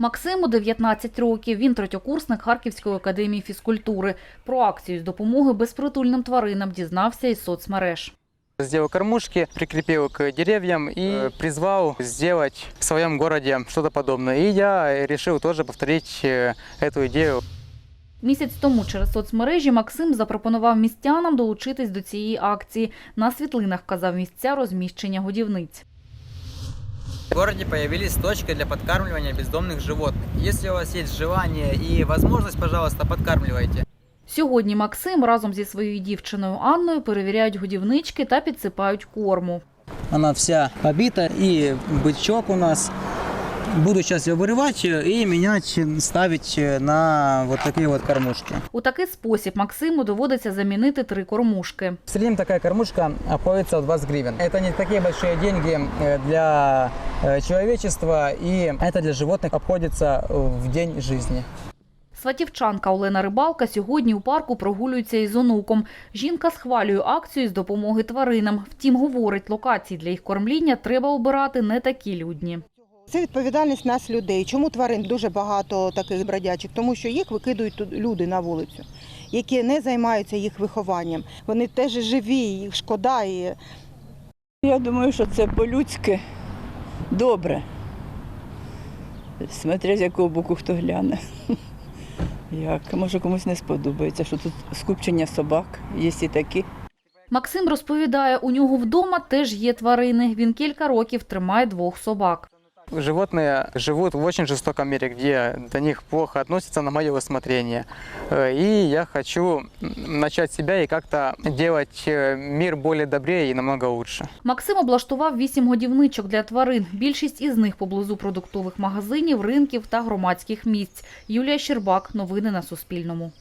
Максиму 19 років. Він третьокурсник Харківської академії фізкультури. Про акцію з допомоги безпритульним тваринам дізнався із соцмереж. Сделал кормушки, прикрепил к деревьям и э, призвал сделать в своем городе что-то подобное. И я решил тоже повторить э, эту идею. Місяць тому через соцмережі Максим запропонував містянам долучитись до цієї акції. На світлинах вказав місця розміщення годівниць. В городе появились точки для подкармливания бездомных животных. Если у вас есть желание и возможность, пожалуйста, подкармливайте. Сьогодні Максим разом зі своєю дівчиною Анною перевіряють годівнички та підсипають корму. Она вся побита, и бычок у нас. Буду сейчас ее вырывать и менять, ставить на вот такие вот кормушки. У такий спосіб Максиму доводиться замінити три кормушки. В среднем такая кормушка обходится в 20 гривен. Это не такие большие деньги э, для э, человечества, и это для животных обходится в день жизни. Сватівчанка Олена Рибалка сьогодні у парку прогулюється із онуком. Жінка схвалює акцію з допомоги тваринам. Втім, говорить, локації для їх кормління треба обирати не такі людні. Це відповідальність нас, людей. Чому тварин дуже багато таких бродячих? Тому що їх викидують тут люди на вулицю, які не займаються їх вихованням. Вони теж живі, їх шкода. І Я думаю, що це по-людськи добре. Смотря з якого боку хто гляне. Як, може комусь не сподобається, що тут скупчення собак, є і такі. Максим розповідає, у нього вдома теж є тварини. Він кілька років тримає двох собак Животные живут в очень жестоком мире, где до них плохо относятся на мое усмотрение. Э, И я хочу м, начать с себя и как-то делать э, мир более добрее и намного лучше. Максим облаштував вісім годівничок для тварин. Більшість із них поблизу продуктових магазинів, ринків та громадських місць. Юлія Щербак. Новини на Суспільному.